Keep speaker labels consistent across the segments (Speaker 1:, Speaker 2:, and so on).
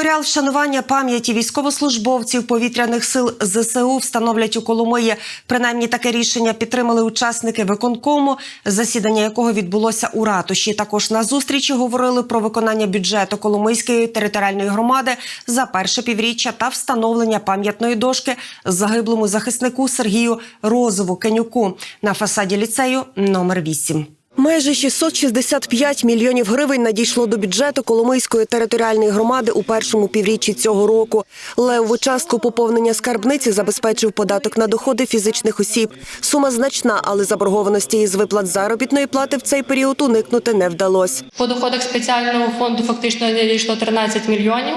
Speaker 1: Меморіал вшанування пам'яті військовослужбовців повітряних сил ЗСУ встановлять у Коломиї. Принаймні таке рішення підтримали учасники виконкому, засідання якого відбулося у ратуші. Також на зустрічі говорили про виконання бюджету Коломийської територіальної громади за перше півріччя та встановлення пам'ятної дошки загиблому захиснику Сергію Розову Кенюку на фасаді ліцею номер 8. Майже 665 мільйонів гривень надійшло до бюджету Коломийської територіальної громади у першому півріччі цього року. Левову частку поповнення скарбниці забезпечив податок на доходи фізичних осіб. Сума значна, але заборгованості із виплат заробітної плати в цей період уникнути не вдалося.
Speaker 2: По доходах спеціального фонду фактично надійшло 13 мільйонів.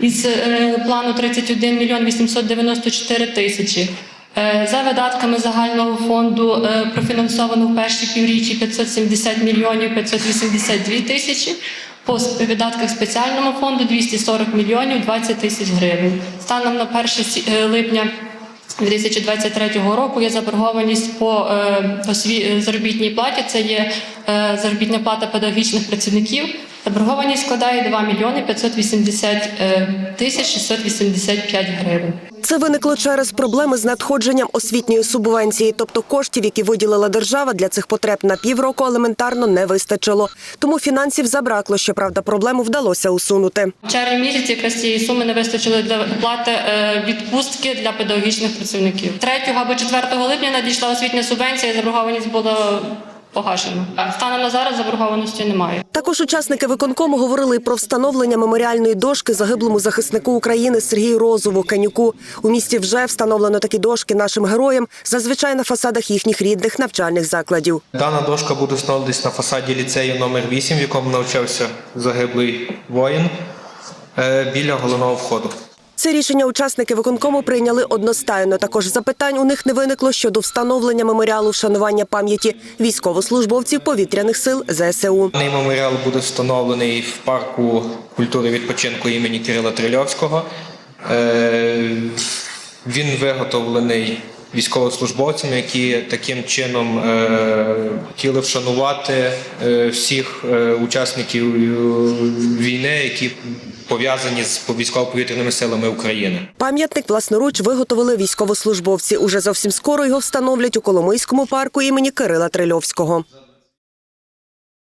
Speaker 2: Із е, плану 31 мільйон 894 тисячі. Е, За видатками загального фонду е, профінансовано в перші півріччі 570 мільйонів 582 тисячі. По видатках спеціального фонду 240 мільйонів 20 тисяч гривень. Станом на 1 е, липня 2023 року є заборгованість по заробітній платі. Це є заробітна плата педагогічних працівників. Заборгованість складає 2 мільйони 580 е, тисяч 685 гривень.
Speaker 1: Це виникло через проблеми з надходженням освітньої субвенції, тобто коштів, які виділила держава для цих потреб на півроку, елементарно не вистачило. Тому фінансів забракло. Щоправда, проблему вдалося усунути.
Speaker 2: В червні місяці якраз цієї суми не вистачило для плати е, відпустки для педагогічних працівників. 3 або 4 липня надійшла освітня субвенція, і заборгованість була погашена. Станом на зараз заборгованості немає.
Speaker 1: Також учасники виконкому говорили про встановлення меморіальної дошки загиблому захиснику України Сергію Розову Канюку. У місті вже встановлено такі дошки нашим героям, зазвичай на фасадах їхніх рідних навчальних закладів.
Speaker 3: Дана дошка буде встановлюватись на фасаді ліцею номер 8 в якому навчався загиблий воїн е, біля головного входу.
Speaker 1: Це рішення учасники виконкому прийняли одностайно. Також запитань у них не виникло щодо встановлення меморіалу вшанування пам'яті військовослужбовців повітряних сил ЗСУ.
Speaker 3: Даний меморіал буде встановлений в парку культури відпочинку імені Кирила Трильовського. Е, Він виготовлений військовослужбовцями, які таким чином е, хотіли вшанувати е, всіх е, учасників війни, які пов'язані з військово-повітряними силами України.
Speaker 1: Пам'ятник власноруч виготовили військовослужбовці. Уже зовсім скоро його встановлять у Коломийському парку імені Кирила Трильовського.